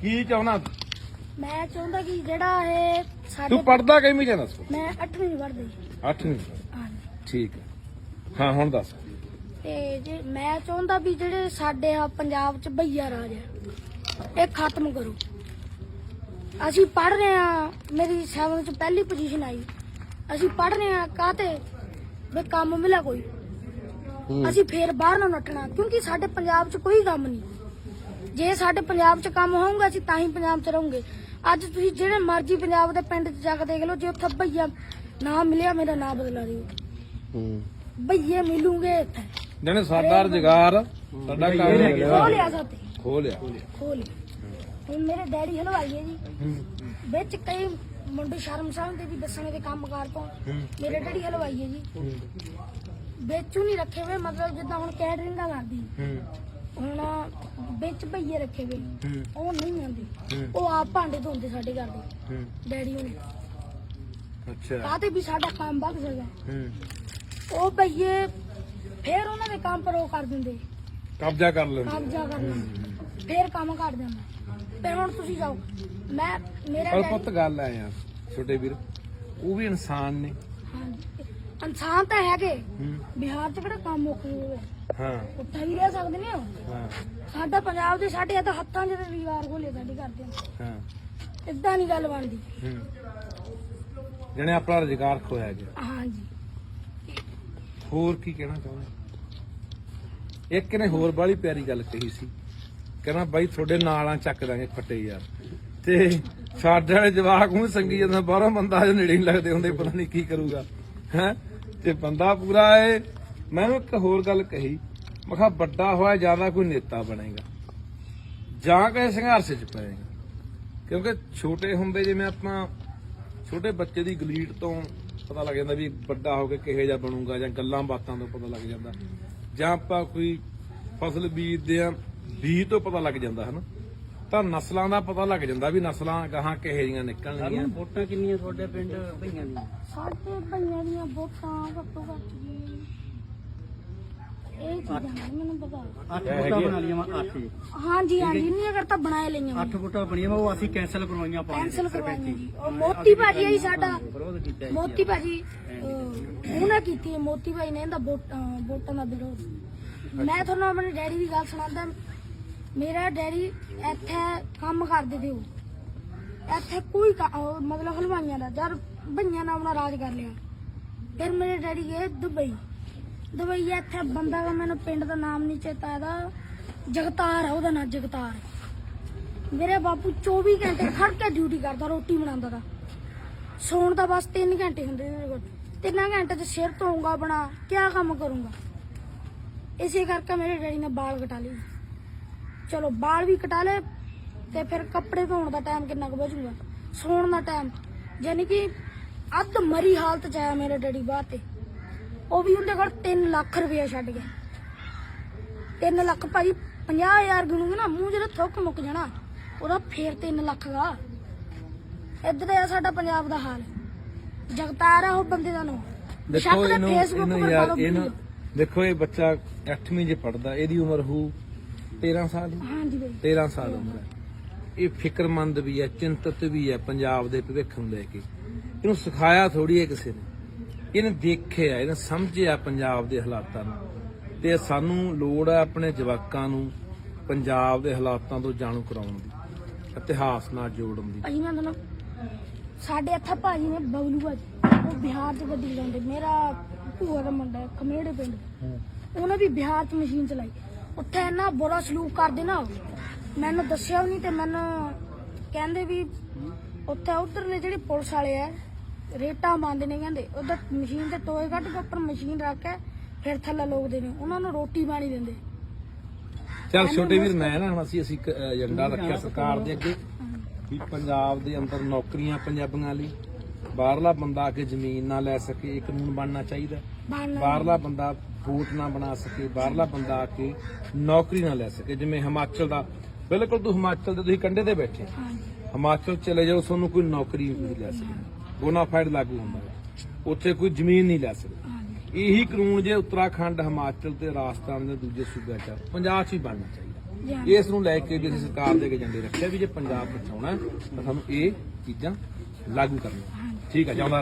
ਕੀ ਚਾਹੁੰਦਾ? ਤੂੰ? ਮੈਂ ਚਾਹੁੰਦਾ ਕਿ ਜਿਹੜਾ ਇਹ ਸਾਡੇ ਤੂੰ ਪੜਦਾ ਕਿਵੇਂ ਸਕੂਲ ਮੈਂ 8ਵੀਂ ਪੜ੍ਹਦੀ। 8ਵੀਂ ਹਾਂਜੀ। ਠੀਕ ਹੈ। ਹਾਂ ਹੁਣ ਦੱਸ। ਤੇ ਜੇ ਮੈਂ ਚਾਹੁੰਦਾ ਵੀ ਜਿਹੜੇ ਸਾਡੇ ਆ ਪੰਜਾਬ ਚ ਭਈਆ ਰਾਜ ਹੈ ਇਹ ਖਤਮ ਕਰੋ। ਅਸੀਂ ਪੜ ਰਹੇ ਆ ਮੇਰੀ 7 ਚ ਪਹਿਲੀ ਪੋਜੀਸ਼ਨ ਆਈ। ਅਸੀਂ ਪੜ ਰਹੇ ਆ ਕਾਤੇ ਵੀ ਕੰਮ ਮਿਲਿਆ ਕੋਈ। ਅਸੀਂ ਫੇਰ ਬਾਹਰ ਨਾ ਨੱਠਣਾ ਕਿਉਂਕਿ ਸਾਡੇ ਪੰਜਾਬ 'ਚ ਕੋਈ ਕੰਮ ਨਹੀਂ। ਜੇ ਸਾਡੇ ਪੰਜਾਬ 'ਚ ਕੰਮ ਹੋਊਗਾ ਅਸੀਂ ਤਾਂ ਹੀ ਪੰਜਾਬ 'ਚ ਰਹੋਗੇ। ਅੱਜ ਤੁਸੀਂ ਜਿਹੜੇ ਮਰਜ਼ੀ ਪੰਜਾਬ ਦੇ ਪਿੰਡ 'ਚ ਜਾ ਕੇ ਦੇਖ ਲਓ ਜੇ ਉੱਥੇ ਭਈਆ ਨਾ ਮਿਲਿਆ ਮੇਰਾ ਨਾਂ ਬਦਲਾ ਦਿਓ। ਹੂੰ। ਭਈਏ ਮਿਲੂਗੇ ਇੱਥੇ। ਜਣੇ ਸਾਡਾ ਰੁਜ਼ਗਾਰ ਸਾਡਾ ਕੰਮ ਖੋ ਲਿਆ। ਸਾਤੇ ਖੋ ਲਿਆ। ਖੋ ਲਿਆ। ਹੁਣ ਮੇਰੇ ਡੈਡੀ ਹਲਵਾਈ ਹੈ ਜੀ। ਵਿੱਚ ਕਈ ਮੁੰਡੇ ਸ਼ਰਮ ਸ਼ਰਮ ਦੇ ਵੀ ਦੱਸਣੇ ਦੇ ਕੰਮ ਕਾਰ ਤੋਂ ਮੇਰੇ ਡੈਡੀ ਹਲਵਾਈ ਹੈ ਜੀ। ਵਿੱਚੋਂ ਨਹੀਂ ਰੱਖੇ ਹੋਏ ਮਤਲਬ ਜਿੱਦਾਂ ਹੁਣ ਕੈਟਰਿੰਗਾਂ ਕਰਦੀ। ਵਿੱਚ ਭਈਏ ਰੱਖੇ ਹੋਏ ਉਹ ਨਹੀਂ ਆਉਂਦੇ। ਉਹ ਆਪ ਭਾਂਡੇ ਧੋਂਦੇ ਸਾਡੇ ਘਰ ਦੇ। ਡੈਡੀ ਹੁਣੇ। ਅੱਛਾ। ਕਾਹਤੇ ਵੀ ਸਾਡਾ ਕੰਮ ਵੱਧ ਸਕਦਾ ਉਹ ਭਈਏ ਫੇਰ ਉਹਨਾਂ ਦੇ ਕੰਮ ਪਰ ਉਹ ਕਰ ਦਿੰਦੇ। ਕਬਜ਼ਾ ਕਰ ਲੈਂਦੇ। ਕਬਜ਼ਾ ਕਰਨਾ ਫੇਰ ਕੰਮ ਕਰ ਦਿੰਦਾ। ਤੇ ਹੁਣ ਤੁਸੀਂ ਜਾਓ। ਮੈਂ ਮੇਰਾ ਪਰ ਪੁੱਤ ਗੱਲ ਆ ਯਾਰ ਛੋਟੇ ਵੀਰ। ਉਹ ਵੀ ਇਨਸਾਨ ਨੇ। ਹਾਂਜੀ। ਇਨਸਾਨ ਤਾਂ ਹੈਗੇ। ਬਿਹਾਰ ਚ ਕਿਹੜਾ ਕੰਮ ਮੁੱਕ ਹੋਵੇ? ਹਾਂ। ਉੱਥੇ ਵੀ ਰਹਿ ਸਕਦੇ ਨੇ ਉਹ। ਹਾਂ। ਸਾਡਾ ਪੰਜਾਬ ਦੇ ਸਾਡੇ ਇਹ ਤਾਂ ਹੱਥਾਂ 'ਚ ਰੁਜ਼ਗਾਰ ਖੋਲੇ ਸਾਡੇ ਕਰਦੇ ਨੇ ਹਾਂ। ਇਦਾਂ ਨਹੀਂ ਗੱਲ ਬਣਦੀ। ਹੂੰ। ਜਣੇ ਆਪਣਾ ਰੁਜ਼ਗਾਰ ਖੋਇਆ ਗਿਆ ਹਾਂਜੀ। ਹੋਰ ਕੀ ਕਹਿਣਾ ਚਾਹੁੰਦੇ? ਇੱਕ ਨੇ ਹੋਰ ਬਾਲੀ ਪਿਆਰੀ ਗੱਲ ਕਹੀ ਸੀ। ਕਹਿੰਦਾ ਬਾਈ ਤੁਹਾਡੇ ਨਾਲਾਂ ਚੱਕ ਦਾਂਗੇ ਫੱਟੇ ਯਾਰ। ਤੇ ਸਾਡੇ ਵਾਲੇ ਜਵਾਕ ਨੂੰ ਸੰਗੀ ਜਾਂਦਾ ਬਾਹਰੋਂ ਬੰਦਾ ਜੋ ਨੇੜੇ ਨਹੀਂ ਲੱਗਦੇ ਹੁੰਦੇ ਪਤਾ ਨਹੀਂ ਕੀ ਕਰੂਗਾ। ਹੈ? ਤੇ ਬੰਦਾ ਪੂਰਾ ਏ ਮੈਨੂੰ ਇੱਕ ਹੋਰ ਗੱਲ ਕਹੀ। ਮੈਂ ਕਿਹਾ ਵੱਡਾ ਹੋਇਆ ਜ਼ਿਆਦਾ ਕੋਈ ਨੇਤਾ ਬਣੇਗਾ। ਜਾਂ ਕਿਸੇ ਸੰਘਰਸ਼ ਚ ਪਏਗਾ। ਕਿਉਂਕਿ ਛੋਟੇ ਹੁੰਦੇ ਜਿਵੇਂ ਆਪਾਂ ਛੋਟੇ ਬੱਚੇ ਦੀ ਗਲੀਡ ਤੋਂ ਪਤਾ ਲੱਗ ਜਾਂਦਾ ਵੀ ਵੱਡਾ ਹੋ ਕੇ ਕਿਹੋ ਜਿਹਾ ਬਣੂਗਾ ਜਾਂ ਗੱਲਾਂ ਬਾਤਾਂ ਤੋਂ ਪਤਾ ਲੱਗ ਜਾਂਦਾ। ਜਾਂ ਆਪਾਂ ਕੋਈ ਫਸਲ ਬੀਜਦੇ ਆ ਬੀਜ ਤੋਂ ਪਤਾ ਲੱਗ ਜਾਂਦਾ ਹਨਾ? ਤਾਂ ਨਸਲਾਂ ਦਾ ਪਤਾ ਲੱਗ ਜਾਂਦਾ ਵੀ ਨਸਲਾਂ ਗਾਹਾਂ ਕਿਹੋ ਜਿਹੀਆਂ ਨਿਕਲਣਗੀਆਂ। ਵੋਟਾਂ ਕਿੰਨੀਆਂ ਤੁਹਾਡੇ ਪਿੰਡ ਭਈਆਂ ਦੀਆਂ ਸਾਡੇ ਭਈਆਂ ਦੀਆਂ ਵੋਟਾਂ ਘੱਟੋ ਘੱਟ ਜੀ ਇਹ ਚੀਜ਼ਾਂ ਨਹੀਂ ਮੈਨੂੰ ਪਤਾ ਅੱਠ ਵੋਟਾਂ ਬਣਾ ਲਈਆਂ ਵਾ ਅੱਠ ਹੀ। ਹਾਂਜੀ ਹਾਂਜੀ ਇੰਨੀਆਂ ਕਰ ਤਾਂ ਬਣਾਏ ਲਈਆਂ ਅੱਠ ਵੋਟਾਂ ਬਣੀਆਂ ਵਾ ਉਹ ਅਸੀਂ ਕੈਨਸਲ ਕਰਵਾਈਆਂ ਪਾ ਕੈਂਸਲ ਕਰਵਾਈਆਂ ਜੀ। ਉਹ ਮੋਤੀ ਭਾਜੀ ਆਈ ਸਾਡਾ। ਵਿਰੋਧ ਕੀਤਾ ਜੀ। ਮੋਤੀ ਭਾਜੀ ਅਹ, ਉਹਨੇ ਕੀਤੀ ਹੈ, ਮੋਤੀ ਭਾਈ ਨੇ ਇਹਦਾ ਵੋਟ- ਅਹ, ਵੋਟਾਂ ਦਾ ਵਿਰੋਧ ਮੈਂ ਤੁਹਾਨੂੰ ਆਪਣੇ ਡੈਡੀ ਦੀ ਗੱਲ ਸੁਣਾਉਂਦਾ। ਮੇਰਾ ਡੈਡੀ ਇੱਥੇ ਕੰਮ ਕਰਦੇ ਸੀ ਉਹ। ਇੱਥੇ ਕੋਈ ਕਾ- ਉਹ ਮਤਲਬ ਹਲਵਾਈਆਂ ਦਾ ਜਦ ਭਈਆਂ ਨੇ ਆਪਣਾ ਰਾਜ ਕਰ ਲਿਆ। ਫਿਰ ਮੇਰੇ ਡੈਡੀ ਗਏ ਦੁਬਈ। ਦੁਬਈ ਇੱਥੇ ਬੰਦਾ ਦਾ ਮੈਨੂੰ ਪਿੰਡ ਦਾ ਨਾਮ ਨਹੀਂ ਚੇਤਾ ਇਹਦਾ। ਜਗਤਾਰ ਹੈ ਉਹਦਾ ਨਾਂ ਜਗਤਾਰ। ਮੇਰੇ ਬਾਪੂ 24 ਘੰਟੇ ਖੜ ਕੇ ਡਿਊਟੀ ਕਰਦਾ, ਰੋਟੀ ਬਣਾਉਂਦਾ ਦਾ ਸੌਣ ਦਾ ਬਸ 3 ਘੰਟੇ ਹੁੰਦੇ ਨੇ ਮੇਰੇ ਕੋਲ। ਤਿੰਨਾਂ ਘੰਟੇ ਚ ਸਿਰ ਧੋਊਂਗਾ ਬਣਾ ਕਿਆ ਕੰਮ ਕਰੂੰਗਾ। ਇਸੇ ਕਰਕੇ ਮੇਰੇ ਡੈਡੀ ਨੇ ਵਾਲ ਕਟਾ ਲਏ। ਚਲੋ ਵਾਲ ਵੀ ਕਟਾ ਲਏ ਤੇ ਫਿਰ ਕੱਪੜੇ ਧੋਣ ਦਾ ਟਾਈਮ ਕਿੰਨਾ ਕੁ ਬਚੂਗਾ। ਸੌਣ ਦਾ ਟਾਈਮ ਯਾਨੀ ਕਿ ਅੱਧ ਮਰੀ ਹਾਲਤ ਚ ਆਇਆ ਮੇਰੇ ਡੈਡੀ ਬਾਹਰ ਤੇ। ਉਹ ਵੀ ਉਹਦੇ ਕੋਲ 3 ਲੱਖ ਰੁਪਏ ਛੱਡ ਗਿਆ। 3 ਲੱਖ ਭਾਈ 50000 ਗਿਣੂਗੇ ਨਾ ਮੂੰਹ ਜਿਹੜਾ ਥੁੱਕ ਮੁੱਕ ਜਾਣਾ ਉਹਦਾ ਫੇਰ 3 ਲੱਖ ਦਾ ਇੱਧਰ ਆ ਸਾਡਾ ਪੰਜਾਬ ਦਾ ਹਾਲ ਜਗਤਾਰ ਆ ਉਹ ਬੰਦੇ ਦਾ ਨਾਮ। ਦੇਖੋ ਇਹਨੂੰ ਇਹਨੂੰ ਯਾਰ ਇਹਨੂੰ। ਦੇਖੋ ਇਹ ਬੱਚਾ 8ਵੀਂ ਚ ਪੜਦਾ ਇਹਦੀ ਉਮਰ ਹੋ 13 ਸਾਲ ਹਾਂਜੀ ਬਈ। 13 ਸਾਲ ਉਮਰ ਹੈ। ਇਹ ਫਿਕਰਮੰਦ ਵੀ ਹੈ ਚਿੰਤਤ ਵੀ ਹੈ ਪੰਜਾਬ ਦੇ ਭਵਿੱਖ ਨੂੰ ਲੈ ਕੇ। ਇਹਨੂੰ ਸਿਖਾਇਆ ਥੋੜੀ ਹੈ ਕਿਸੇ ਨੇ। ਇਹਨੇ ਦੇਖਿਆ ਇਹਨੇ ਸਮਝਿਆ ਪੰਜਾਬ ਦੇ ਹਾਲਾਤਾਂ ਨੂੰ। ਤੇ ਸਾਨੂੰ ਲੋੜ ਹੈ ਆਪਣੇ ਜਵਾਕਾਂ ਨੂੰ ਪੰਜਾਬ ਦੇ ਹਾਲਾਤਾਂ ਤੋਂ ਜਾਣੂ ਕਰਾਉਣ ਦੀ ਇਤਿਹਾਸ ਨਾਲ ਜੋੜਨ ਦੀ। ਮੈਂ ਤੁਹਾਨੂੰ ਸਾਡੇ ਇੱਥੇ ਭਾਜੀ ਨੇ ਬਬਲੂ ਭਾਜੀ ਉਹ ਬਿਹਾਰ 'ਚ ਗੱਡੀ ਲਾਉਂਦੇ ਮੇਰਾ ਭੂਆ ਦਾ ਮੁੰਡਾ ਹੈ, ਖਮੇੜੇ ਪਿੰਡ। ਉਹਨੇ ਵੀ ਬਿਹਾਰ 'ਚ ਮਸ਼ੀਨ ਚਲਾਈ। ਉੱਥੇ ਇੰਨਾ ਬੁਰਾ ਸਲੂਕ ਕਰਦੇ ਨਾ। ਮੈਨੂੰ ਦੱਸਿਆ ਵੀ ਨਹੀਂ ਤੇ ਮੈਨੂੰ ਕਹਿੰਦੇ ਵੀ ਉੱਥੇ ਉਧਰਲੇ ਜਿਹੜੇ ਪੁਲਿਸ ਵਾਲੇ ਆ ਰੇਟਾਂ ਮੰਨਦੇ ਨੇ ਕਹਿੰਦੇ। ਉਧਰ ਮਸ਼ੀਨ ਤੇ ਟੋਏ ਕੱਢ ਕੇ ਉੱਪਰ ਮਸ਼ੀਨ ਰੱਖ ਕੇ ਫਿਰ ਥੱਲੇ ਲੋਕਦੇ ਨੇ। ਉਹਨਾਂ ਨੂੰ ਰੋਟੀ ਪਾਣੀ ਦਿੰਦੇ। ਚਲ ਛੋਟੇ ਵੀਰ ਮੈਂ ਨਾ ਹੁਣ ਅਸੀਂ ਅਸੀਂ ਇੱਕ ਏਜੰਡਾ ਰੱਖਿਆ ਸਰਕਾਰ ਦੇ ਅੱਗੇ। ਵੀ ਪੰਜਾਬ ਦੇ ਅੰਦਰ ਨੌਕਰੀਆਂ ਪੰਜਾਬੀਆਂ ਲਈ। ਬਾਹਰਲਾ ਬੰਦਾ ਆ ਕੇ ਜ਼ਮੀਨ ਨਾ ਲੈ ਸਕੇ ਇਹ ਕਾਨੂੰਨ ਬਣਨਾ ਚਾਹੀਦਾ। ਬਾਹਰ ਬਾਹਰਲਾ ਬੰਦਾ ਵੋਟ ਨਾ ਬਣਾ ਸਕੇ ਬਾਹਰਲਾ ਬੰਦਾ ਆ ਕੇ ਨੌਕਰੀ ਨਾ ਲੈ ਸਕੇ। ਜਿਵੇਂ ਹਿਮਾਚਲ ਦਾ ਬਿਲਕੁਲ ਤੂੰ ਹਿਮਾਚਲ ਦੇ ਤੁਸੀਂ ਕੰਢੇ ਤੇ ਬੈਠੇ। ਹਿਮਾਚਲ ਚਲੇ ਜਾਓ ਤੁਹਾਨੂੰ ਕੋਈ ਨੌਕਰੀ ਨਹੀਂ ਲੈ ਸਕਦੇ ਬੋਨਾਫਾਈਡ ਲਾਗੂ ਹੁੰਦਾ ਹੈ। ਉੱਥੇ ਕੋਈ ਜ਼ਮੀਨ ਨਹੀਂ ਲੈ ਸਕਦਾ। ਇਹੀ ਕਾਨੂੰਨ ਜੇ ਉੱਤਰਾਖੰਡ ਹਿਮਾਚਲ ਤੇ ਰਾਜਸਥਾਨ ਦੇ ਦੂਜੇ ਸੂਬਿਆਂ ਚ ਪੰਜਾਬ 'ਚ ਹੀ ਬਣਨਾ ਚਾਹੀਦਾ। ਜੀ। ਇਸ ਨੂੰ ਲੈ ਕੇ ਵੀ ਅਸੀਂ ਸਰਕਾਰ ਦੇ ਏਜੰਡੇ ਰੱਖਿਆ ਵੀ ਜੇ ਪੰਜਾਬ ਬਚਾਉਣਾ ਤਾਂ ਸਾਨੂੰ ਇਹ ਚੀਜ਼ਾਂ ਲਾਗੂ ਕਰਨੀਆਂ। ਠੀਕ ਹੈ ਜਾਂਦਾ